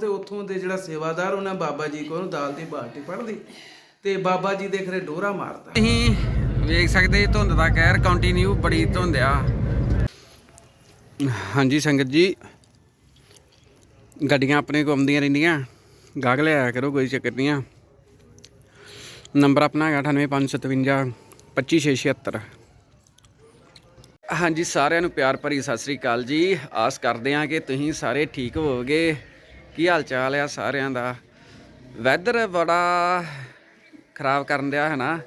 ਤੇ ਉੱਥੋਂ ਦੇ ਜਿਹੜਾ ਸੇਵਾਦਾਰ ਉਹਨਾਂ ਬਾਬਾ ਜੀ ਕੋਲ ਦਾਲ ਦੀ ਬਾਲਟੀ ਫੜਦੀ ਤੇ ਬਾਬਾ ਜੀ ਦੇ ਖਰੇ ਡੋਰਾ ਮਾਰਦਾ ਤੁਸੀਂ ਵੇਖ ਸਕਦੇ ਧੁੰਦ ਦਾ ਕਹਿਰ ਕੰਟੀਨਿਊ ਬੜੀ ਧੁੰਦ ਆ। ਹਾਂਜੀ ਸੰਗਤ ਜੀ, ਗੱਡੀਆਂ ਆਪਣੇ ਕੋ ਆਉਂਦੀਆਂ ਰਹਿੰਦੀਆਂ ਗਾਗ ਲਿਆ ਕਰੋ, ਕੋਈ ਚੱਕਰ ਨਹੀਂ ਆ। ਨੰਬਰ ਆਪਣਾ ਹੈਗਾ 98557 25676 ਹਾਂਜੀ, ਸਾਰਿਆਂ ਨੂੰ ਪਿਆਰ ਭਰੀ ਸਤਿ ਸ੍ਰੀ ਅਕਾਲ ਜੀ। ਆਸ ਕਰਦੇ ਹਾਂ ਕਿ ਤੁਸੀਂ ਸਾਰੇ ਠੀਕ ਹੋਵੋਗੇ। ਕੀ ਹਾਲ ਚਾਲ ਆ ਸਾਰਿਆਂ ਦਾ? ਵੈਦਰ ਬੜਾ ਖਰਾਬ ਕਰਨ ਦਿਆ ਹੈ ਨਾ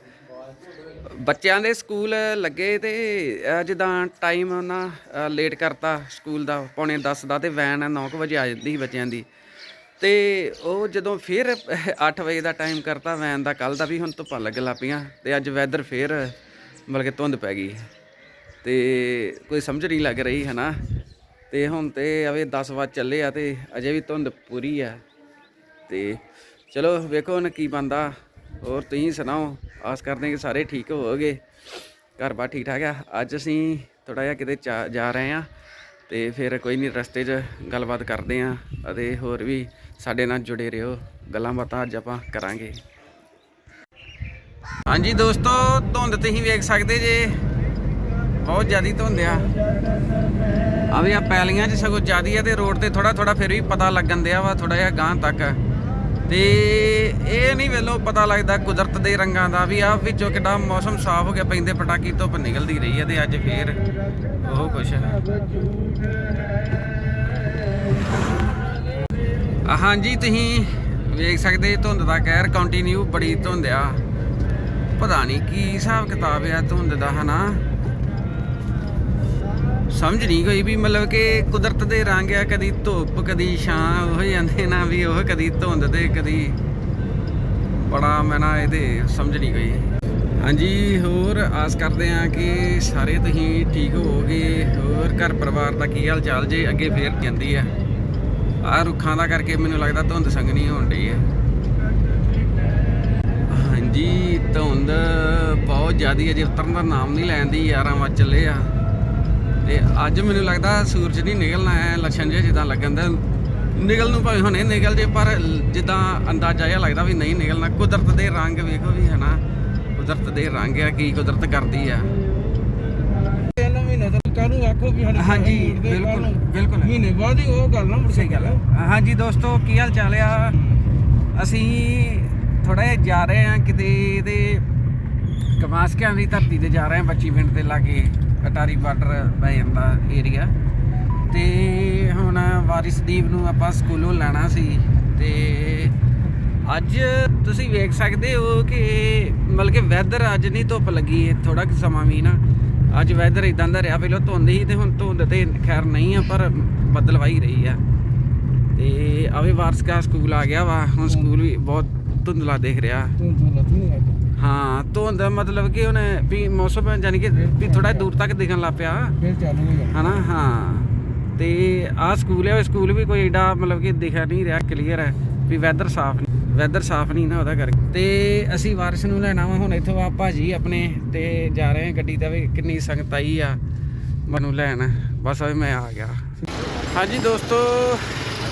ਬੱਚਿਆਂ ਦੇ ਸਕੂਲ ਲੱਗੇ ਤੇ ਜਿੱਦਾਂ ਟਾਈਮ ਉਹਨਾਂ ਲੇਟ ਕਰਤਾ ਸਕੂਲ ਦਾ, ਪੌਣੇ 10 ਦਾ ਤੇ ਵੈਨ 9 ਵਜੇ ਆ ਜਾਂਦੀ ਸੀ ਬੱਚਿਆਂ ਦੀ। ਤੇ ਉਹ ਜਦੋਂ ਫਿਰ 8 ਵਜੇ ਦਾ ਟਾਈਮ ਕਰਤਾ ਵੈਨ ਦਾ ਕੱਲ ਦਾ ਵੀ ਹੁਣ ਧੁੱਪਾਂ ਲੱਗਣ ਲੱਗ ਪਈਆਂ ਤੇ ਅੱਜ ਵੈਦਰ ਫਿਰ ਮਤਲਬ ਕਿ ਧੁੰਦ ਪੈ ਗਈ। ਤੇ ਕੋਈ ਸਮਝ ਨਹੀਂ ਲੱਗ ਰਹੀ ਹੈ ਨਾ ਤੇ ਹੁਣ ਤੇ ਅਵੇ 10 ਵਜੇ ਚੱਲੇ ਆ ਤੇ ਅਜੇ ਵੀ ਧੁੰਦ ਪੂਰੀ ਆ। ਤੇ ਚਲੋ ਵੇਖੋ ਹੁਣ ਕੀ ਬੰਦਾ ਹੋਰ ਤੁਸੀਂ ਸੁਣਾਓ? ਆਸ ਕਰਦੇ ਕਿ ਸਾਰੇ ਠੀਕ ਹੋਵੋਗੇ। ਘਰ ਬਾਰ ਠੀਕ ਠਾਕ ਆ। ਅੱਜ ਅਸੀਂ ਥੋੜਾ ਜਿਹਾ ਕਿਤੇ ਚਾ- ਜਾ ਰਹੇ ਆ ਤੇ ਫਿਰ ਕੋਈ ਨਹੀਂ ਰਸਤੇ 'ਚ ਗੱਲਬਾਤ ਕਰਦੇ ਆ ਅਤੇ ਹੋਰ ਵੀ ਸਾਡੇ ਨਾਲ ਜੁੜੇ ਰਹੋ। ਗੱਲਾਂ ਬਾਤਾਂ ਅੱਜ ਆਪਾਂ ਕਰਾਂਗੇ। ਹਾਂਜੀ ਦੋਸਤੋ, ਧੁੰਦ ਤੁਸੀਂ ਵੇਖ ਸਕਦੇ ਜੇ। ਬਹੁਤ ਜ਼ਿਆਦਾ ਧੁੰਦ ਆ। ਆ ਵੀ ਆ ਪੈਲੀਆਂ 'ਚ ਸਗੋਂ ਜ਼ਿਆਦੀ ਆ ਤੇ ਰੋਡ ਤੇ ਥੋੜਾ ਥੋੜਾ ਫਿਰ ਵੀ ਪਤਾ ਲੱਗਣ ਦਿਆ ਵਾ ਥੋੜਾ ਜਿਹਾ ਗਾਂ ਤੱਕ। ਤੇ ਇਹ ਨਹੀਂ ਵੇਲੋ ਪਤਾ ਲੱਗਦਾ ਕੁਦਰਤ ਦੇ ਰੰਗਾਂ ਦਾ ਵੀ ਆ ਵਿੱਚੋਂ ਕਿੱਡਾ ਮੌਸਮ ਸਾਫ਼ ਹੋ ਗਿਆ, ਪੈਂਦੇ ਪਟਾਕੀ ਧੁੱਪ ਨਿਕਲਦੀ ਰਹੀ ਹੈ ਤੇ ਅੱਜ ਫੇਰ ਉਹ ਕੁਛ ਹੈ ਹਾਂਜੀ, ਤੁਸੀਂ ਵੇਖ ਸਕਦੇ ਧੁੰਦ ਦਾ ਕਹਿਰ ਕੰਟੀਨਿਊ ਬੜੀ ਧੁੰਦ ਆ। ਪਤਾ ਨਹੀਂ ਕੀ ਹਿਸਾਬ ਕਿਤਾਬ ਆ ਧੁੰਦ ਦਾ, ਹਨਾ? ਸਮਝ ਨਹੀਂ ਕੋਈ ਵੀ, ਮਤਲਬ ਕਿ ਕੁਦਰਤ ਦੇ ਰੰਗ ਆ, ਕਦੀ ਧੁੱਪ, ਕਦੀ ਛਾਂ ਹੋ ਜਾਂਦੇ ਨਾ ਵੀ ਉਹ ਕਦੀ ਧੁੰਦ ਤੇ, ਕਦੀ ਬੜਾ ਮੈਂ ਨਾ ਇਹਦੇ, ਸਮਝ ਨਹੀਂ ਗਈ ਹਾਂਜੀ, ਹੋਰ ਆਸ ਕਰਦੇ ਆ ਕਿ ਸਾਰੇ ਤੁਸੀਂ ਠੀਕ ਹੋਵੋਗੇ। ਹੋਰ ਘਰ ਪਰਿਵਾਰ ਦਾ ਕੀ ਹਾਲ ਚਾਲ ਜੇ ਅੱਗੇ ਫੇਰ ਜਾਂਦੀ ਆ? ਆ ਰੁੱਖਾਂ ਦਾ ਕਰਕੇ ਮੈਨੂੰ ਲੱਗਦਾ ਧੁੰਦ ਸੰਗਣੀ ਹੋਣ ਡਈ ਹੈ ਹਾਂਜੀ, ਧੁੰਦ ਬਹੁਤ ਜ਼ਿਆਦੀ ਅਜੇ ਉਤਰਨ ਦਾ ਨਾਮ ਨਹੀਂ ਲੈਂਦੀ 11 ਵਜੇ ਚੱਲੇ ਆ। ਤੇ ਅੱਜ ਮੈਨੂੰ ਲੱਗਦਾ ਸੂਰਜ ਨਹੀਂ ਨਿਕਲਣਾ ਹੈ ਲੱਛਣ ਜਿਹਾ ਜਿੱਦਾਂ ਲੱਗਣ ਦਾ। ਨਿਕਲ ਨੂੰ ਭਾਵੇਂ ਹੁਣੇ ਨਿਕਲ ਜੇ ਪਰ ਜਿੱਦਾਂ ਅੰਦਾਜ਼ਾ ਜਿਹਾ ਲੱਗਦਾ ਵੀ ਨਹੀਂ ਨਿਕਲਣਾ। ਕੁਦਰਤ ਦੇ ਰੰਗ ਵੇਖੋ ਵੀ ਹਨਾ ਕੁਦਰਤ ਦੇ ਰੰਗ ਆ ਕੀ ਕੁਦਰਤ ਕਰਦੀ ਆ। ਤਿੰਨ ਮਹੀਨੇ ਤੱਕ ਕਾਹਨੂੰ ਆਖੋ ਵੀ ਸਾਡੇ ਹਾਂਜੀ ਪੈਸੇ ਉੱਡਦੇ ਬਿਲਕੁਲ ਕੱਲ੍ਹ ਨੂੰ। ਬਿਲਕੁਲ। ਮਹੀਨੇ ਬਾਅਦ ਹੀ ਉਹ ਗੱਲ ਨਾ ਮੁੜ ਸਹੀ ਗੱਲ ਹੈ ਹਾਂਜੀ ਦੋਸਤੋ ਕੀ ਹਾਲ ਚਾਲ ਆ? ਅਸੀਂ ਥੋੜਾ ਜਿਹਾ ਜਾ ਰਹੇ ਹਾਂ ਕਿਤੇ ਤੇ ਕਮਾਸਕਿਆਂ ਦੀ ਧਰਤੀ ਤੇ ਜਾ ਰਹੇ ਹਾਂ 25 ਮਿੰਟ ਦੇ ਲਾਗੇ। ਅਟਾਰੀ ਬਾਰਡਰ ਪੈ ਜਾਂਦਾ ਏਰੀਆ ਤੇ ਹੁਣ ਵਾਰਿਸਦੀਪ ਨੂੰ ਆਪਾਂ ਸਕੂਲੋਂ ਲੈਣਾ ਸੀ। ਤੇ ਅੱਜ ਤੁਸੀਂ ਵੇਖ ਸਕਦੇ ਹੋ ਕਿ ਮਤਲਬ ਕਿ ਵੈਦਰ ਅੱਜ ਨਹੀਂ ਧੁੱਪ ਲੱਗੀ ਹੈ ਥੋੜਾ ਕਿ ਸਮਾਂ ਵੀ ਨਾ। ਅੱਜ ਵੈਦਰ ਇਦਾਂ ਦਾ ਰਿਹਾ ਪਹਿਲਾਂ ਧੁੰਦ ਸੀ ਤੇ ਹੁਣ ਧੁੰਦ ਤੇ ਖੈਰ ਨਹੀਂ ਆ ਪਰ ਬੱਦਲਵਾਈ ਰਹੀ ਆ। ਤੇ ਆਵੇ ਵਾਰਸਕਾ ਸਕੂਲ ਆ ਗਿਆ ਵਾ ਹੁਣ ਸਕੂਲ ਵੀ ਬਹੁਤ ਧੁੰਦਲਾ ਦਿਖ ਰਿਹਾ ਤੂੰ ਤੂੰ ਲੱਥ ਨਹੀਂ ਆਇਆ ਹਾਂ ਧੁੰਦ ਮਤਲਬ ਕਿ ਉਹਨੇ ਵੀ ਮੌਸਮ ਯਾਨੀ ਕਿ ਵੀ ਥੋੜਾ ਦੂਰ ਤੱਕ ਦਿਖਣ ਲੱਗ ਪਿਆ। ਫਿਰ ਚੱਲ ਗਈ ਹਨਾ? ਹਾਂ। ਤੇ ਆਹ ਸਕੂਲ ਹੈ ਉਹ ਸਕੂਲ ਵੀ ਕੋਈ ਏਡਾ ਮਤਲਬ ਕਿ ਦਿਖਿਆ ਨਹੀਂ ਰਿਹਾ ਕਲੀਅਰ ਹੈ ਵੀ ਵੈਦਰ ਸਾਫ਼ ਨਹੀਂ ਵੈਦਰ ਸਾਫ਼ ਨਹੀਂ ਨਾ ਉਹਦਾ ਕਰਕੇ। ਤੇ ਅਸੀਂ ਵਾਰਿਸ ਨੂੰ ਲੈਣਾ ਵਾ ਹੁਣ ਇੱਥੋਂ ਆ ਭਾਜੀ ਆਪਣੇ ਤੇ ਜਾ ਰਹੇ ਹਾਂ ਗੱਡੀ ਦਾ ਵੀ ਕਿੰਨੀ ਸੰਗਤ ਆਈ ਆ ਮੈਨੂੰ ਲੈਣ। ਬਸ ਉਹ ਮੈਂ ਆ ਗਿਆ। ਹਾਂਜੀ ਦੋਸਤੋ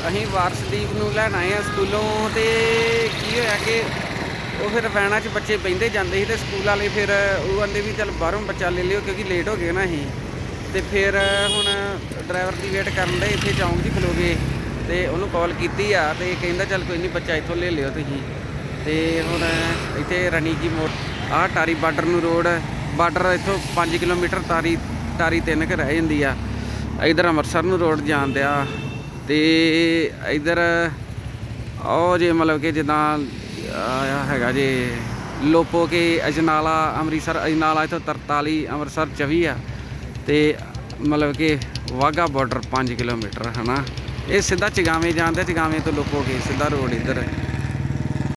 ਅਸੀਂ ਵਾਰਸਦੀਪ ਨੂੰ ਲੈਣ ਆਏ ਆ ਸਕੂਲੋਂ ਤੇ ਕੀ ਹੋਇਆ ਕਿ ਉਹ ਫਿਰ ਵੈਨਾਂ 'ਚ ਬੱਚੇ ਬਹਿੰਦੇ ਜਾਂਦੇ ਸੀ ਤੇ ਸਕੂਲ ਵਾਲੇ ਫਿਰ ਉਹ ਕਹਿੰਦੇ ਵੀ ਚੱਲ ਬਾਹਰੋਂ ਬੱਚਾ ਲੈ ਲਿਓ ਕਿਉਂਕਿ ਲੇਟ ਹੋ ਗਏ ਨਾ ਅਸੀਂ। ਤੇ ਫਿਰ ਹੁਣ ਡਰਾਈਵਰ ਦੀ ਵੇਟ ਕਰਨ ਦੇ ਇੱਥੇ ਚੌਂਕ 'ਚ ਖਲੋਗੇ ਤੇ ਉਹਨੂੰ ਕਾਲ ਕੀਤੀ ਆ ਤੇ ਕਹਿੰਦਾ ਚੱਲ ਕੋਈ ਨਹੀਂ ਬੱਚਾ ਇੱਥੋਂ ਲੈ ਲਿਓ ਤੁਸੀਂ। ਤੇ ਹੁਣ ਇੱਥੇ ਰਣੀ ਕੀ ਮੋੜ ਆਹ ਟਾਰੀ ਬਾਰਡਰ ਨੂੰ ਰੋਡ, ਬਾਰਡਰ ਇੱਥੋਂ 5 ਕਿਲੋਮੀਟਰ ਤਾਰੀ ਟਾਰੀ ਤਿੰਨ ਕੁ ਰਹਿ ਜਾਂਦੀ ਆ। ਇਧਰ ਅੰਮ੍ਰਿਤਸਰ ਨੂੰ ਰੋਡ ਜਾਣ ਦਿਆ। ਤੇ ਇਧਰ ਉਹ ਜੇ ਮਤਲਬ ਕਿ ਜਿੱਦਾਂ ਆਹ ਹੈਗਾ ਜੇ। ਲੋਪੋ ਕੇ ਅਜਨਾਲਾ ਅੰਮ੍ਰਿਤਸਰ ਅਜਨਾਲਾ ਇੱਥੋਂ 43 ਅੰਮ੍ਰਿਤਸਰ 24 ਆ। ਤੇ ਮਤਲਬ ਕਿ ਵਾਗਾ ਬਾਰਡਰ 5 ਕਿਲੋਮੀਟਰ ਹਨਾ। ਇਹ ਸਿੱਧਾ ਚਗਾਵੇਂ ਜਾਂਦਾ ਚਗਾਵੇਂ ਤੋਂ ਲੋਪੋ ਕੇ ਸਿੱਧਾ ਰੋਡ ਇੱਧਰ।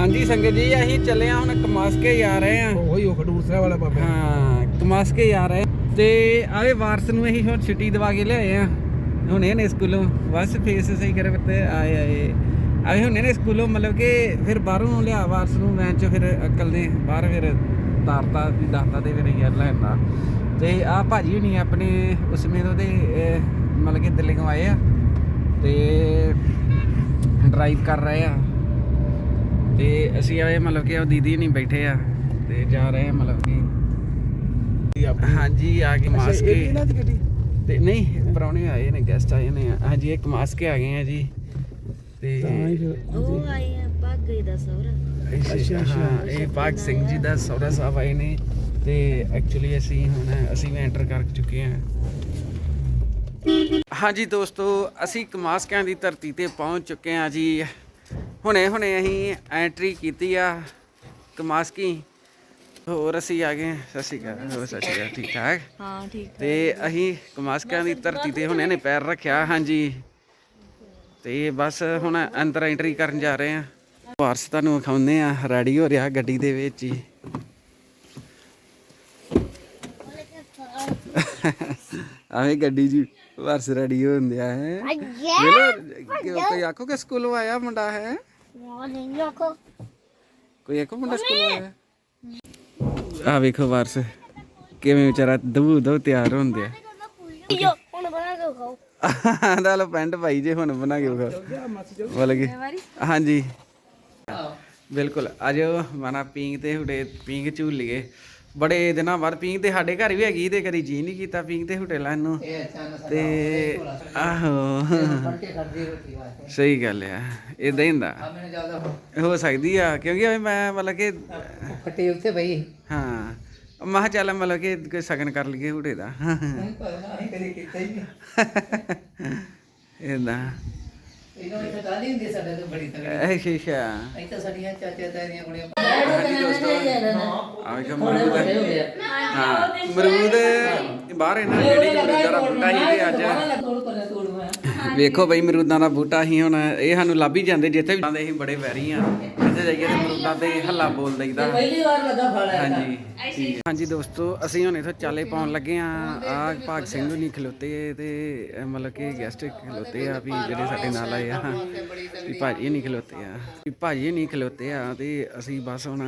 ਹਾਂਜੀ ਸੰਗਤ ਜੀ ਅਸੀਂ ਚੱਲੇ ਆ ਹੁਣ ਕਮਾਸਕੇ ਜਾ ਰਹੇ ਆ ਉਹੀ ਉਹ ਖਡੂਰ ਸਾਹਿਬ ਵਾਲਾ ਬਾਬਾ। ਹਾਂ ਕਮਾਸਕੇ ਜਾ ਰਹੇ ਤੇ ਆਵੇ ਵਾਰਸ ਨੂੰ ਅਸੀਂ ਹੁਣ ਛੁੱਟੀ ਦਵਾ ਕੇ ਲਿਆਏ ਆ ਹੁਣੇ ਨੇ ਸਕੂਲੋਂ। ਬਸ ਫੇਸ ਸਹੀ ਕਰੇ ਤੇ ਆਏ ਆਏ। ਆਏ ਹੁਣੇ ਨੇ ਸਕੂਲੋਂ ਮਤਲਬ ਕਿ ਫਿਰ ਬਾਹਰੋਂ ਲਿਆ ਵਾਰਸ ਨੂੰ ਵੈਨ ਚ ਫਿਰ ਅਕਲ ਨੇ ਬਾਹਰ ਫਿਰ ਤਾਰਤਾ ਵੀ ਦਾਤਾ ਦੇ ਫਿਰ ਯਾਰ ਲੈਂਦਾ ਤੇ ਆ ਭਾਜੀ ਹੁਣੀ ਆਪਣੇ ਉਸਮੇ ਤੋਂ ਤੇ ਅਹ, ਮਤਲਬ ਕਿ ਦਿੱਲੀ ਆਏ ਆ ਤੇ ਡਰਾਈਵ ਕਰ ਰਹੇ ਆ। ਤੇ ਅਸੀਂ ਆਏ ਮਤਲਬ ਕਿ ਉਹ ਦੀਦੀ ਨਹੀਂ ਬੈਠੇ ਆ ਤੇ ਜਾ ਰਹੇ ਆ ਮਤਲਬ ਕਿ ਹਾਂਜੀ ਆ ਗਏ ਮਾਸਕੇ ਦੀ ਤੇ ਨਹੀਂ ਪਰੌਣੇ ਆਏ ਨੇ ਗੈਸਟ ਆਏ ਨੇ। ਹਾਂਜੀ ਇੱਕ ਮਾਸਕੇ ਆ ਗਏ ਆ ਜੀ। ਤੇ ਉਹ ਆਏ ਆ ਭਾਗੇ ਦਾ ਸਹੁਰਾ। ਅੱਛਾ ਹਾਂ ਇਹ ਪਾਕ ਸਿੰਘ ਜੀ ਦਾ ਸਹੁਰਾ ਸਾਹਿਬ ਆਏ ਨੇ ਤੇ ਐਕਚੁਅਲੀ ਅਸੀਂ ਹੁਣ ਅਸੀਂ ਵੀ ਐਂਟਰ ਕਰ ਚੁੱਕੇ ਹਾਂ। ਹਾਂਜੀ ਦੋਸਤੋ ਅਸੀਂ ਕਮਾਸਕਿਆਂ ਦੀ ਧਰਤੀ ਤੇ ਪਹੁੰਚ ਚੁੱਕੇ ਹਾਂ ਜੀ। ਹੁਣੇ ਹੁਣੇ ਅਸੀਂ ਐਂਟਰੀ ਕੀਤੀ ਆ ਕਮਾਸਕੀ। ਹੋਰ ਅਸੀਂ ਆ ਗਏ ਸਤਿ ਸ਼੍ਰੀ ਅਕਾਲ। ਹੋਰ ਸਤਿ ਸ਼੍ਰੀ ਅਕਾਲ। ਠੀਕ ਠਾਕ? ਹਾਂ ਠੀਕ ਤੇ ਅਸੀਂ ਕਮਾਸਕਿਆਂ ਦੀ ਧਰਤੀ ਤੇ ਹੁਣੇ ਨੇ ਪੈਰ ਰੱਖਿਆ ਹਾਂਜੀ। ਤੇ ਬਸ ਹੁਣ ਅੰਦਰ ਐਂਟਰੀ ਕਰਨ ਜਾ ਰਹੇ ਆ ਵਾਰਸ ਤੁਹਾਨੂੰ ਵਿਖਾਉਂਦੇ ਆ ਰੈਡੀ ਹੋ ਰਿਹਾ ਗੱਡੀ ਦੇ ਵਿੱਚ ਹੀ। ਆਵੇਂ ਗੱਡੀ ਜੀ ਵਾਰਸ ਰੈਡੀ ਹੁੰਦੇ ਆ ਹੈ? ਵੇਲੋ ਕੋਈ ਆਖੋ ਕਿ ਸਕੂਲੋਂ ਆਇਆ ਮੁੰਡਾ ਹੈ? ਕੋਈ ਆਖੋ ਮੁੰਡਾ ਸਕੂਲੋਂ ਆਇਆ? ਆ ਵੇਖੋ ਵਾਰਸ ਕਿਵੇਂ ਵਿਚਾਰਾ ਦਬੂ ਦਬ ਤਿਆਰ ਹੁੰਦੇ ਆ। ਬਣਾ ਕੇ ਖਾਓ। ਆਂਦਾ ਲੋ ਪੈਂਟ ਪਾਈ ਜੇ ਹੁਣ ਬਣਾ ਕੇ ਵਿਖਾ ਬੋਲ ਹਾਂਜੀ। ਬਿਲਕੁਲ ਆਜੋ ਮਾਨਾ ਪੀਂਗ ਤੇ ਹੁਡੇ ਪੀਂਗ ਝੂਲ ਲਈਏ। ਬੜੇ ਦਿਨਾਂ ਬਾਅਦ ਪੀਂਗ ਤੇ ਸਾਡੇ ਘਰ ਵੀ ਹੈਗੀ ਤੇ ਕਦੀ ਜੀ ਨਹੀਂ ਕੀਤਾ ਪੀਂਗ ਤੇ ਹੁਟੇ ਲੈਣ ਨੂੰ। ਤੇ ਆਹੋ। ਸਹੀ ਗੱਲ ਆ ਇਦਾਂ ਹੀ ਹੁੰਦਾ। ਹੋ ਸਕਦੀ ਆ ਕਿਉਂਕਿ ਮੈਂ ਮਤਲਬ ਕਿ ਫੱਟੇ ਉੱਤੇ ਬਈ। ਹਾਂ। ਮੈਂ ਕਿਹਾ ਚੱਲ ਮਤਲਬ ਕਿ ਕੋਈ ਸਗਨ ਕਰ ਲਈਏ ਹੁਟੇ ਦਾ ਨਹੀਂ ਪਰ ਅਸੀਂ ਕਦੇ ਕੀਤਾ ਹੀ ਨਹੀਂ ਇਦਾਂ ਇਹਨਾਂ ਵਿੱਚ ਤਾਂ ਨਹੀਂ ਹੁੰਦੀ ਸਾਡੇ ਤੋਂ ਬੜੀ ਤਗੜੀ ਐ ਸ਼ੀਸ਼ਾ ਅਸੀਂ ਤਾਂ ਸਾਡੀਆਂ ਚਾਚਾ ਤਾਰੀਆਂ ਕੁੜੀਆਂ ਆਵੇ ਕਿ ਮਰੂਦ ਹਾਂ ਮਰੂਦ ਬਾਹਰ ਇਹਨਾਂ ਨੇ ਜਿਹੜੀ ਮਰੂਦਾਂ ਦਾ ਬੂਟਾ ਸੀ ਤੇ ਅੱਜ ਵੇਖੋ ਬਈ ਮਰੂਦਾਂ ਦਾ ਬੂਟਾ ਸੀ ਹੁਣ ਇਹ ਸਾਨੂੰ ਲੱਭ ਹੀ ਜਾਂਦੇ ਜਿੱਥੇ ਵੀ ਜਾਂਦੇ ਅਸੀਂ ਬੜੇ ਵੈਰੀ ਆ ਜਿੱਥੇ ਜਾਈਏ ਤੇ ਮਰੂਦਾਂ ਤੇ ਹੱਲਾ ਬੋਲ ਦਈਦਾ। ਪਹਿਲੀ ਵਾਰ ਲੱਗਾ ਫਲ ਹਾਂਜੀ ਹੈ। ਹਾਂਜੀ ਦੋਸਤੋ ਅਸੀਂ ਹੁਣ ਇਥੋਂ ਚਾਲੇ ਪਾਉਣ ਲੱਗੇ ਆ ਆ ਭਾਗ ਸਿੰਘ ਨਹੀਂ ਖਲੋਤੇ ਤੇ ਮਤਲਬ ਕਿ ਗੈਸਟ ਖਲੋਤੇ ਆ ਵੀ ਜਿਹੜੇ ਸਾਡੇ ਨਾਲ ਆਏ ਆ। ਵੀ ਭਾਜੀ ਨਹੀਂ ਖਲੋਤੇ ਆ। ਵੀ ਭਾਜੀ ਨਹੀਂ ਖਲੋਤੇ ਆ ਤੇ ਅਸੀਂ ਬਸ ਹੁਣ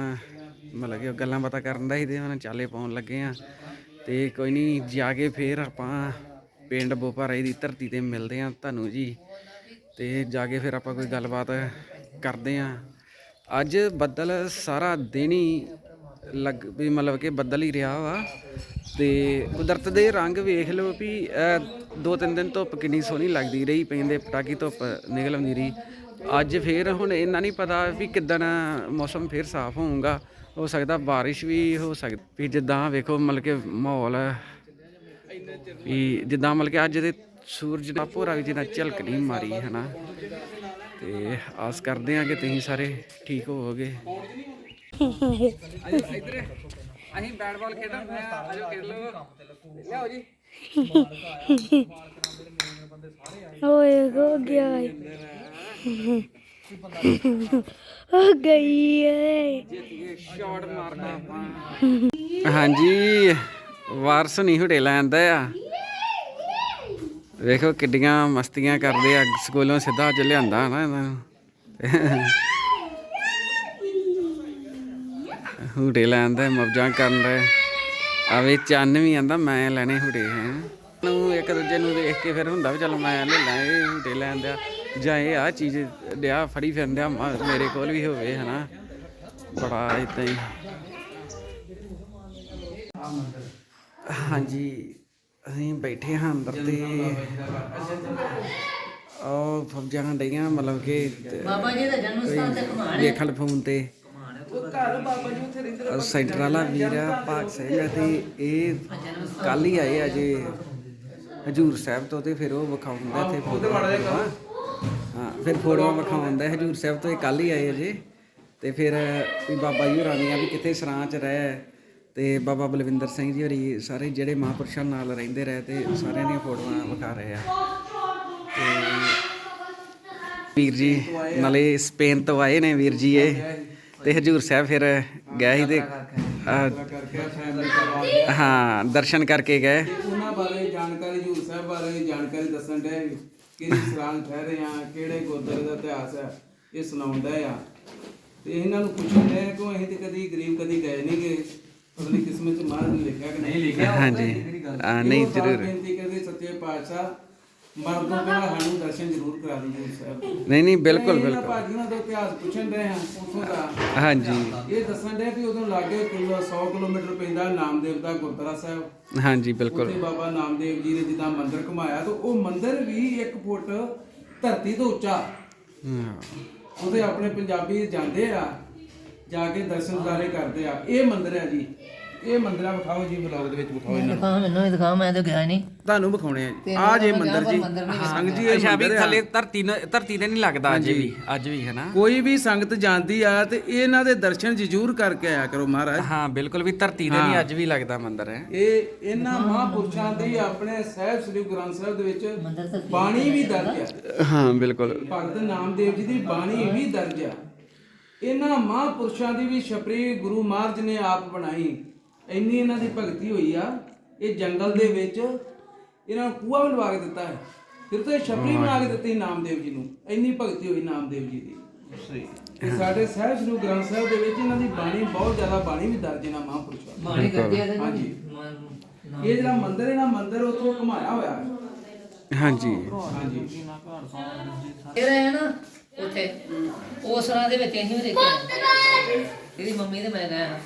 ਮਤਲਬ ਕਿ ਗੱਲਾਂ ਬਾਤਾਂ ਕਰਨ ਦਾ ਹੀ ਤੇ ਹੁਣ ਚਾਲੇ ਪਾਉਣ ਲੱਗੇ ਆ ਤੇ ਕੋਈ ਨਹੀਂ ਜਾ ਕੇ ਫੇਰ ਆਪਾਂ ਪਿੰਡ ਬੋਪਾਰਾਈ ਦੀ ਧਰਤੀ ਤੇ ਮਿਲਦੇ ਆ ਤੁਹਾਨੂੰ ਜੀ। ਤੇ ਜਾ ਕੇ ਫਿਰ ਆਪਾਂ ਕੋਈ ਗੱਲਬਾਤ ਕਰਦੇ ਆ ਅੱਜ ਬੱਦਲ ਸਾਰਾ ਦਿਨ ਹੀ ਲੱਗ ਵੀ ਮਤਲਬ ਕਿ ਬੱਦਲ ਹੀ ਰਿਹਾ ਵਾ। ਤੇ ਕੁਦਰਤ ਦੇ ਰੰਗ ਵੇਖ ਲਓ ਵੀ ਦੋ ਤਿੰਨ ਦਿਨ ਧੁੱਪ ਕਿੰਨੀ ਸੋਹਣੀ ਲੱਗਦੀ ਰਹੀ, ਪੈਂਦੇ ਪਟਾਕੀ ਧੁੱਪ ਨਿਕਲ ਆਉਂਦੀ ਰਹੀ। ਅੱਜ ਫੇਰ ਹੁਣ ਇੰਨਾ ਨਹੀਂ ਪਤਾ ਵੀ ਕਿੱਦਣ ਮੌਸਮ ਫੇਰ ਸਾਫ਼ ਹੋਊਗਾ। ਹੋ ਸਕਦਾ ਬਾਰਿਸ਼ ਵੀ ਹੋ ਸਕਦੀ, ਵੀ ਜਿੱਦਾਂ ਵੇਖੋ ਮਤਲਬ ਕਿ ਮਾਹੌਲ ਵੀ ਜਿੱਦਾਂ ਮਤਲਬ ਕਿ ਅੱਜ ਦੇ ਸੂਰਜ ਦਾ ਭੋਰਾ ਵੀ ਜਿੱਦਾਂ ਝਲਕ ਨਹੀਂ ਮਾਰੀ ਹਨਾ? ਤੇ ਆਸ ਕਰਦੇ ਆ ਕਿ ਤੁਸੀਂ ਸਾਰੇ ਠੀਕ ਹੋਵੋਗੇ। ਇੱਧਰ ਅਸੀਂ ਬੈਟ ਬਾਲ ਖੇਡਣ ਆਜੋ ਖੇਡ ਲਓ ਲਿਆਓ ਜੀ। ਓਏ ਹੋ ਗਿਆ ਹੋ ਗਈ ਏ। ਸ਼ਾਟ ਮਾਰਨਾ ਆਪਾਂ। ਹਾਂਜੀ। ਵਾਰਸ ਨਹੀਂ ਹੁੜੇ ਲੈਂਦਾ ਆ। ਵੇਖੋ ਕਿੱਡੀਆਂ ਮਸਤੀਆਂ ਕਰਦੇ ਆ, ਸਕੂਲੋਂ ਸਿੱਧਾ ਅੱਜ ਲਿਆਂਦਾ ਨਾ ਇਹਨਾਂ ਨੂੰ। ਹੁੜੇ ਲੈਂਦਾ ਮੌਜਾਂ ਕਰਨ ਦਾ। ਆਵੇ ਚੰਨ ਵੀ ਆਂਦਾ, ਮੈਂ ਲੈਣੇ ਹੁੜੇ ਹੈ। ਨੂੰ ਇੱਕ ਦੂਜੇ ਨੂੰ ਦੇਖ ਕੇ ਫਿਰ ਹੁੰਦਾ ਵੀ ਚਲੋ ਮੈਂ ਲੈ ਲਾਂ ਇਹ ਹੁੜੇ ਲੈਣ ਦਿਆ ਜਾਂ ਇਹ ਆ ਚੀਜ਼ ਡਿਆ, ਫੜੀ ਫਿਰਦਿਆ ਮੇਰੇ ਕੋਲ ਵੀ ਹੋਵੇ ਹਨਾ। ਬੜਾ ਇਦਾਂ ਹੀ। ਹਾਂਜੀ ਅਸੀਂ ਬੈਠੇ ਹਾਂ ਅੰਦਰ ਤੇ ਉਹ ਫੌਜਾਂ ਡਈਆਂ ਮਤਲਬ ਕਿ ਬਾਬਾ ਜੀ ਦਾ ਜਨਮ ਸਥਾਨ ਤੇ ਘੁਮਾਣ ਦੇਖਣ ਫੋਨ ਤੇ। ਉਹ ਸੈਂਟਰ ਵਾਲਾ ਵੀਰ ਭਾਗ ਸਿੰਘ ਤੇ ਇਹ ਕੱਲ ਹੀ ਆਏ ਅਜੇ ਹਜੂਰ ਸਾਹਿਬ ਤੋਂ ਤੇ ਫਿਰ ਉਹ ਵਿਖਾਉਂਦਾ ਇੱਥੇ ਫੋਟੋਆਂ ਹਾਂ ਫਿਰ ਫੋਟੋਆਂ ਵਿਖਾਉਂਦਾ ਹਜੂਰ ਸਾਹਿਬ ਤੋਂ ਇਹ ਕੱਲ ਹੀ ਆਏ ਅਜੇ ਤੇ ਫਿਰ ਵੀ ਬਾਬਾ ਜੀ ਹੋਰਾਂ ਦੀਆਂ ਵੀ ਕਿੱਥੇ ਸਰਾਂ ਚ ਰਹਿ ਤੇ ਬਾਬਾ ਬਲਵਿੰਦਰ ਸਿੰਘ ਜੀ ਹੋਰੀ ਸਾਰੇ ਜਿਹੜੇ ਮਹਾਂਪੁਰਸ਼ਾਂ ਨਾਲ ਰਹਿੰਦੇ ਰਹੇ ਤੇ ਸਾਰਿਆਂ ਦੀਆਂ ਫੋਟੋਆਂ ਵਿਖਾ ਰਹੇ ਆ। ਤੇ ਵੀਰ ਜੀ, ਨਾਲੇ ਸਪੇਨ ਤੋਂ ਆਏ ਨੇ ਵੀਰ ਜੀ ਇਹ। ਤੇ ਹਜੂਰ ਸਾਹਿਬ ਫਿਰ ਗਏ ਸੀ ਤੇ ਹਾਂ, ਦਰਸ਼ਨ ਕਰਕੇ ਗਏ। ਉਹਨਾਂ ਬਾਰੇ ਜਾਣਕਾਰੀ, ਹਜੂਰ ਸਾਹਿਬ ਬਾਰੇ ਜਾਣਕਾਰੀ ਦੱਸਣ ਦੇ ਕਿਹੜੀ ਸਰਾਂ ਠਹਿਰੇ ਆ, ਕਿਹੜੇ ਗੁਰਦੁਆਰੇ ਦਾ ਇਤਿਹਾਸ ਹੈ ਇਹ ਸੁਣਾਉਂਦਾ ਆ। ਤੇ ਇਹਨਾਂ ਨੂੰ ਪੁੱਛਣ ਦੇ ਕਿ ਅਸੀਂ ਤੇ ਕਦੀ ਗਰੀਬ ਕਦੀ ਗਏ ਨਹੀਂ ਗਏ ਨਹੀਂ ਕਿਸਮਤ ਚ ਮਹਾਰਾਜ ਨੇ ਲਿਖਿਆ ਕਿ ਨਹੀਂ ਲਿਖਿਆ ਹਾਂਜੀ। ਆ ਨਹੀਂ ਜ਼ਰੂਰ। ਬੇਨਤੀ ਕਰਦੇ ਸੱਚੇ ਪਾਤਸ਼ਾਹ ਮਰਨ ਤੋਂ ਪਹਿਲਾਂ ਸਾਨੂੰ ਦਰਸ਼ਨ ਜ਼ਰੂਰ ਕਰਾ ਦਿਓ ਹਜੂਰ ਸਾਹਿਬ ਦੇ। ਨਹੀਂ ਨਹੀਂ ਬਿਲਕੁਲ ਬਿਲਕੁਲ। ਭਾਜੀ ਉਹਨਾਂ ਤੋਂ ਇਤਿਹਾਸ ਪੁੱਛਣ ਰਹੇ ਹਾਂ ਉਥੋਂ ਦਾ। ਹਾਂਜੀ। ਇਹ ਦੱਸਣ ਦੇ ਵੀ ਉਦੋਂ ਲਾਗੇ ਕਿਲੋ 100 ਕਿਲੋਮੀਟਰ ਪੈਂਦਾ ਨਾਮਦੇਵ ਦਾ ਗੁਰਦੁਆਰਾ ਸਾਹਿਬ। ਹਾਂਜੀ ਬਿਲਕੁਲ। ਉੱਥੇ ਬਾਬਾ ਨਾਮਦੇਵ ਜੀ ਨੇ ਜਿੱਦਾਂ ਮੰਦਿਰ ਘੁਮਾਇਆ ਤਾਂ ਉਹ ਮੰਦਿਰ ਵੀ 1 ਫੁੱਟ ਧਰਤੀ ਤੋਂ ਉੱਚਾ। ਹਾਂ। ਉਹਦੇ ਆਪਣੇ ਪੰਜਾਬੀ ਜਾਂਦੇ ਆ ਜਾ ਕੇ ਦਰਸ਼ਨ ਕਰਦੇ ਆ। ਇਹ ਮੰਦਿਰ ਹੈ ਜੀ। ਇਹ ਮੰਦਿਰ ਆ ਵਿਖਾਓ ਜੀ ਬਲੌਗ ਦੇ ਵਿੱਚ ਵਿਖਾਓ ਇਹਨਾਂ ਨੂੰ। ਦਿਖਾ ਮੈਨੂੰ ਵੀ ਦਿਖਾ ਮੈਂ ਤਾਂ ਗਿਆ ਨਹੀਂ। ਤੁਹਾਨੂੰ ਵਿਖਾਉਣੇ ਆ ਆ ਜੇ ਮੰਦਿਰ ਜੀ। ਸੰਗ ਜੀ ਇਹ ਅੱਛਾ ਵੀ ਮੰਦਿਰ ਆ। ਥੱਲੇ ਧਰਤੀ ਨ- ਧਰਤੀ ਤੇ ਨਹੀਂ ਲੱਗਦਾ ਅੱਜ ਵੀ ਅੱਜ ਵੀ ਹੈ ਨਾ ਕੋਈ ਵੀ ਸੰਗਤ ਜਾਂਦੀ ਆ ਤੇ ਇਹਨਾਂ ਦੇ ਦਰਸ਼ਨ ਜ਼ਰੂਰ ਕਰਕੇ ਆਇਆ ਕਰੋ ਮਹਾਰਾਜ। ਹਾਂ ਬਿਲਕੁਲ ਵੀ ਧਰਤੀ ਤੇ ਨਹੀਂ ਅੱਜ ਵੀ ਲੱਗਦਾ ਮੰਦਿਰ ਹੈ? ਇਹ ਇਹਨਾਂ ਮਹਾਂਪੁਰਸ਼ਾਂ ਦੀ ਆਪਣੇ ਸਾਹਿਬ ਸ੍ਰੀ ਗੁਰੂ ਗ੍ਰੰਥ ਸਾਹਿਬ ਦੇ ਵਿੱਚ ਬਾਣੀ ਵੀ ਦਰਜ ਆ। ਹਾਂ ਬਿਲਕੁਲ। ਭਗਤ ਨਾਮਦੇਵ ਜੀ ਦੀ ਬਾਣੀ ਵੀ ਦਰਜ ਆ। ਇਹਨਾਂ ਮਹਾਂਪੁਰਸ਼ਾਂ ਦੀ ਵੀ ਛਪਰੀ ਗੁਰੂ ਮਹਾਰਾਜ ਨੇ ਆਪ ਬਣਾਈ। ਇੰਨੀ ਇਹਨਾਂ ਦੀ ਭਗਤੀ ਹੋਈ ਆ ਇਹ ਜੰਗਲ ਦੇ ਵਿੱਚ ਇਹਨਾਂ ਨੂੰ ਕੂਆ ਵੀ ਲਵਾ ਕੇ ਦਿੱਤਾ ਹੈ। ਫਿਰ ਤਾਂ ਇਹ ਛਪਰੀ ਬਣਾ ਕੇ ਦਿੱਤੀ ਨਾਮਦੇਵ ਜੀ ਨੂੰ। ਇੰਨੀ ਭਗਤੀ ਹੋਈ ਨਾਮਦੇਵ ਜੀ ਦੀ। ਤੇ ਸਾਡੇ ਸਾਹਿਬ ਸ੍ਰੀ ਗੁਰੂ ਗ੍ਰੰਥ ਸਾਹਿਬ ਦੇ ਵਿੱਚ ਇਹਨਾਂ ਦੀ ਬਾਣੀ ਬਹੁਤ ਜ਼ਿਆਦਾ ਬਾਣੀ ਵੀ ਦਰਜ ਇਹਨਾਂ ਮਹਾਂਪੁਰਸ਼ਾਂ ਦੀ। ਬਾਣੀ ਕਰਦੇ ਆ ਹਾਂਜੀ। ਇਹ ਜਿਹੜਾ ਮੰਦਿਰ ਹੈ ਨਾ ਮੰਦਿਰ ਉੱਥੋਂ ਘੁਮਾਇਆ ਹੋਇਆ ਹੈ। ਹਾਂਜੀ। ਹਾਂਜੀ। ਇਹ ਰਹੇ ਨਾ ਉੱਥੇ। ਉਸ ਰਾਹ ਦੇ ਵਿੱਚ ਅਸੀਂ ਵੀ ਦੇਖਿਆ। ਇਹਦੀ ਮੰਮੀ ਤੇ ਮੈਂ ਗਿਆ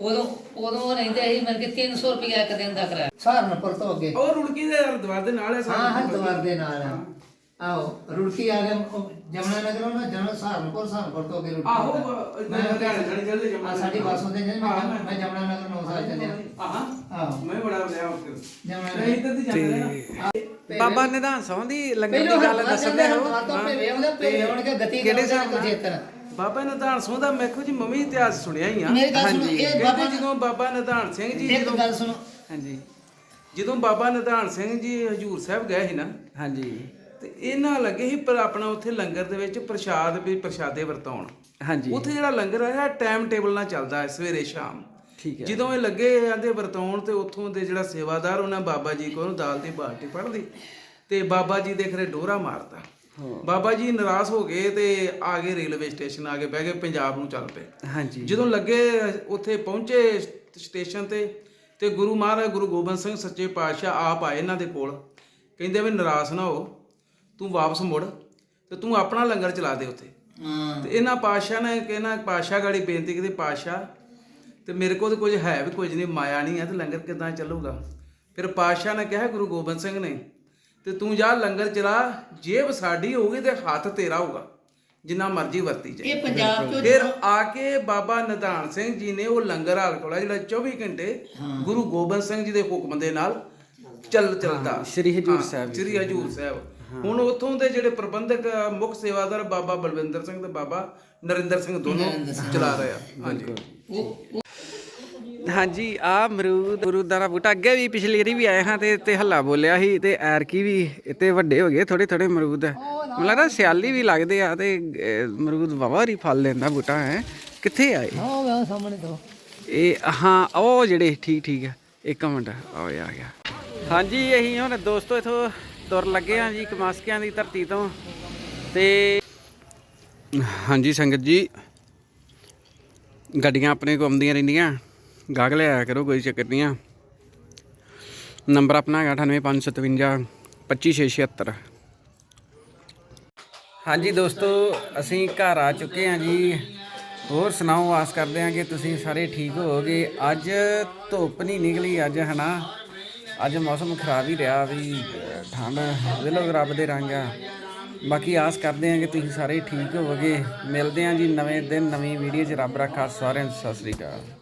ਉਦੋਂ ਉਦੋਂ ਉਹ ਰਹਿੰਦੇ ਸੀ ਮਤਲਬ ਕਿ 300 ਰੁਪਏ ਇੱਕ ਦਿਨ ਦਾ ਕਿਰਾਇਆ। ਸਹਾਰਨਪੁਰ ਤੋਂ ਅੱਗੇ। ਉਹ ਰੁੜਕੀ ਦੇ ਹਰਿਦੁਆਰ ਦੇ ਨਾਲ ਹੈ ਹਾਂ ਹਰਿਦੁਆਰ ਦੇ ਨਾਲ ਆ। ਆਹੋ ਰੁੜਕੀ ਆ ਗਿਆ ਉਹ ਜਮਨਾ ਨਗਰੋਂ ਨਾ ਜਮਨਾ ਸਹਾਰਨਪੁਰ ਸਹਾਰਨਪੁਰ ਤੋਂ ਅੱਗੇ ਰੁੜਕੀ ਆਹੋ, ਆ। ਉਹ ਮੈਂ ਲੁਧਿਆਣੇ ਜਾਣੀ ਚੱਲਦੇ ਜਮਨਾ ਆ ਸਾਡੀ ਨਗਰ। ਬੱਸ ਹੁੰਦੇ ਨੇ ਹਾਂ, ਮੈਂ ਮੈਂ- ਮੈਂ ਜਮਨਾ ਨਗਰ 9 ਸਾਲ ਚੱਲਿਆ। ਆਹਾਂ ਆਹੋ। ਮੈਂ ਬੜਾ ਲਿਆ ਉੱਥੇ। ਜਮਨਾ ਨਹੀਂ ਇੱਧਰ ਦੀ ਜਾਂਦੇ ਨਾ। ਬਾਬਾ ਨਿਧਾਨ ਸੌਂ ਦੀ ਲੰਗਰ ਪਹਿਲੋਂ ਦੀ ਗੱਲ ਹਰਿਦੁਆਰ ਦੱਸਣ ਜਾਂਦੇ ਦੇ ਹੋ ਹਰਿਦੁਆਰ ਤੋਂ ਭੇਵੇ ਆਉਂਦੇ ਭੇਵੇ ਆਉਣ ਕੇ ਗਤੀ ਕਿਹੜੇ ਕਰਦੇ ਹਿਸਾਬ ਕੋ ਨਾਲ? ਜੇਤਨ ਬਾਬਾ ਨਿਧਾਨ ਸਿੰਘ ਦਾ ਮੈਖੋ ਜੀ ਮੰਮੀ ਇਤਿਹਾਸ ਸੁਣਿਆ ਹੀ ਆ। ਮੇਰੀ ਗੱਲ ਸੁਣੋ ਬਾਬਾ ਜਦੋਂ ਬਾਬਾ ਨਿਧਾਨ ਸਿੰਘ ਜੀ ਇੱਕ ਜਦੋਂ ਗੱਲ ਸੁਣੋ। ਹਾਂਜੀ। ਜਦੋਂ ਬਾਬਾ ਨਿਧਾਨ ਸਿੰਘ ਜੀ ਹਜੂਰ ਸਾਹਿਬ ਗਏ ਸੀ ਨਾ ਹਾਂਜੀ। ਤੇ ਇਹਨਾਂ ਲੱਗੇ ਸੀ ਪਰ ਆਪਣਾ ਉੱਥੇ ਲੰਗਰ ਦੇ ਵਿੱਚ ਪ੍ਰਸ਼ਾਦ ਵੀ ਪ੍ਰਸ਼ਾਦੇ ਵਰਤਾਉਣ। ਹਾਂਜੀ। ਉੱਥੇ ਜਿਹੜਾ ਲੰਗਰ ਆ ਟਾਈਮ ਟੇਬਲ ਨਾਲ ਚੱਲਦਾ ਹੈ ਸਵੇਰੇ ਸ਼ਾਮ। ਠੀਕ ਹੈ। ਜਦੋਂ ਇਹ ਲੱਗੇ ਆਂਦੇ ਵਰਤਾਉਣ ਤੇ ਉੱਥੋਂ ਦੇ ਜਿਹੜਾ ਸੇਵਾਦਾਰ ਉਹਨਾਂ ਬਾਬਾ ਜੀ ਕੋਲ ਦਾਲ ਦੀ ਬਾਲਟੀ ਫੜਦੀ ਤੇ ਬਾਬਾ ਜੀ ਦੇ ਖਰੇ ਡੋਰਾ ਮਾਰਦਾ। ਬਾਬਾ ਜੀ ਨਾਰਾਜ਼ ਹੋ ਗਏ ਤੇ ਆ ਗਏ ਰੇਲਵੇ ਸਟੇਸ਼ਨ ਆ ਕੇ ਬਹਿ ਗਏ ਪੰਜਾਬ ਨੂੰ ਚੱਲ ਪਏ। ਹਾਂਜੀ। ਜਦੋਂ ਲੱਗੇ ਉੱਥੇ ਪਹੁੰਚੇ ਸਟੇਸ਼ਨ ਤੇ ਤੇ ਗੁਰੂ ਮਹਾਰਾਜ ਗੁਰੂ ਗੋਬਿੰਦ ਸਿੰਘ ਸੱਚੇ ਪਾਤਸ਼ਾਹ ਆਪ ਆਏ ਇਹਨਾਂ ਦੇ ਕੋਲ। ਕਹਿੰਦੇ ਵੀ ਨਾਰਾਜ਼ ਨਾ ਹੋ ਤੂੰ ਵਾਪਸ ਮੁੜ ਤੇ ਤੂੰ ਆਪਣਾ ਲੰਗਰ ਚਲਾ ਦੇ ਉੱਥੇ। ਤੇ ਇਹਨਾਂ ਪਾਤਸ਼ਾਹ ਨੇ ਕਿਹਨਾਂ ਪਾਤਸ਼ਾਹ ਗਾੜੀ ਬੇਨਤੀ ਕੀਤੀ ਪਾਤਸ਼ਾਹ ਤੇ ਮੇਰੇ ਕੋਲ ਤਾਂ ਕੁਝ ਹੈ ਵੀ ਕੁਝ ਨਹੀਂ ਮਾਇਆ ਨਹੀਂ ਹੈ ਤੇ ਲੰਗਰ ਕਿਦਾਂ ਚੱਲੂਗਾ? ਫਿਰ ਪਾਤਸ਼ਾਹ ਨੇ ਕਿਹਾ ਗੁਰੂ ਗੋਬਿੰਦ ਸਿੰਘ ਨੇ ਤੇ ਤੂੰ ਜਾ ਲੰਗਰ ਚਲਾ ਜੇਬ ਸਾਡੀ ਹੋਊਗੀ ਤੇ ਹੱਥ ਤੇਰਾ ਹੋਊਗਾ ਜਿੰਨਾ ਮਰਜ਼ੀ ਵਰਤੀ ਜਾਏ ਇਹ ਪੰਜਾਬ ਚੋਂ ਫਿਰ ਆ ਕੇ ਬਾਬਾ ਨਿਧਾਨ ਸਿੰਘ ਜੀ ਨੇ ਉਹ ਲੰਗਰ ਹਾਲ ਕੋਲਾ ਜਿਹੜਾ 24 ਘੰਟੇ ਗੁਰੂ ਗੋਬਿੰਦ ਸਿੰਘ ਜੀ ਦੇ ਹੁਕਮ ਦੇ ਨਾਲ ਚੱਲ ਚੱਲਦਾ। ਸ੍ਰੀ ਹਜੂਰ ਸਾਹਿਬ। ਸ੍ਰੀ ਹਜੂਰ ਸਾਹਿਬ। ਹੁਣ ਉੱਥੋਂ ਦੇ ਜਿਹੜੇ ਪ੍ਰਬੰਧਕ ਮੁੱਖ ਸੇਵਾਦਾਰ ਬਾਬਾ ਬਲਵਿੰਦਰ ਸਿੰਘ ਤੇ ਬਾਬਾ ਨਰਿੰਦਰ ਸਿੰਘ ਦੋਨੋਂ ਚਲਾ ਰਹੇ ਆ। ਹਾਂਜੀ। ਹਾਂਜੀ ਆ ਅਮਰੂਦ ਅਮਰੂਦਾਂ ਦਾ ਬੂਟਾ। ਅੱਗੇ ਵੀ ਪਿਛਲੀ ਵਾਰੀ ਵੀ ਆਏ ਹਾਂ ਤੇ ਤੇ ਹੱਲਾ ਬੋਲਿਆ ਸੀ ਤੇ ਐਰਕੀ ਵੀ ਇੱਥੇ ਵੱਡੇ ਹੋ ਗਏ ਥੋੜੇ ਥੋੜੇ ਅਮਰੂਦ। ਮੈਨੂੰ ਲੱਗਦਾ ਸਿਆਲੀ ਵੀ ਲੱਗਦੇ ਆ ਤੇ ਅਹ, ਅਮਰੂਦ ਵਾਵਾ ਹੀ ਫਲ ਲੈਂਦਾ ਬੂਟਾ ਹੈ। ਕਿੱਥੇ ਆਏ ਸਾਹਮਣੇ ਤੋਂ। ਇਹ ਹਾਂ ਉਹ ਜਿਹੜੇ ਠੀਕ ਠੀਕ ਆ। ਇੱਕ ਮਿੰਟ ਇਹ ਆ ਗਿਆ। ਹਾਂਜੀ ਅਸੀਂ ਹੁਣ ਦੋਸਤੋ ਇਥੋਂ ਤੁਰ ਲੱਗੇ ਹਾਂ ਜੀ ਕਮਾਸਕਿਆਂ ਦੀ ਧਰਤੀ ਤੋਂ। ਤੇ ਹਾਂਜੀ ਸੰਗਤ ਜੀ। ਗੱਡੀਆਂ ਆਪਣੇ ਕੋ ਆਉਂਦੀਆਂ ਰਹਿੰਦੀਆਂ। ਗਾਗ ਲਿਆ ਕਰੋ, ਕੋਈ ਚੱਕਰ ਨਹੀਂ ਆ। ਨੰਬਰ ਆਪਣਾ ਹੈਗਾ 98557 25676 ਹਾਂਜੀ ਦੋਸਤੋ, ਅਸੀਂ ਘਰ ਆ ਚੁੱਕੇ ਹਾਂ ਜੀ। ਹੋਰ ਸੁਣਾਓ, ਆਸ ਕਰਦੇ ਹਾਂ ਕਿ ਤੁਸੀਂ ਸਾਰੇ ਠੀਕ ਹੋਵੋਗੇ। ਅੱਜ ਧੁੱਪ ਨਹੀਂ ਨਿਕਲੀ ਅੱਜ, ਹਨਾ? ਅੱਜ ਮੌਸਮ ਖਰਾਬ ਹੀ ਰਿਹਾ ਵੀ, ਠੰਡ ਵੇਲੋ ਰੱਬ ਦੇ ਰੰਗ ਆ। ਬਾਕੀ ਆਸ ਕਰਦੇ ਹਾਂ ਕਿ ਤੁਸੀਂ ਸਾਰੇ ਠੀਕ ਹੋਵੋਗੇ। ਮਿਲਦੇ ਹਾਂ ਜੀ ਨਵੇਂ ਦਿਨ, ਨਵੀਂ ਵੀਡੀਓ 'ਚ। ਰੱਬ ਰੱਖਾ ਸਾਰਿਆਂ ਨੂੰ, ਸਤਿ ਸ੍ਰੀ ਅਕਾਲ।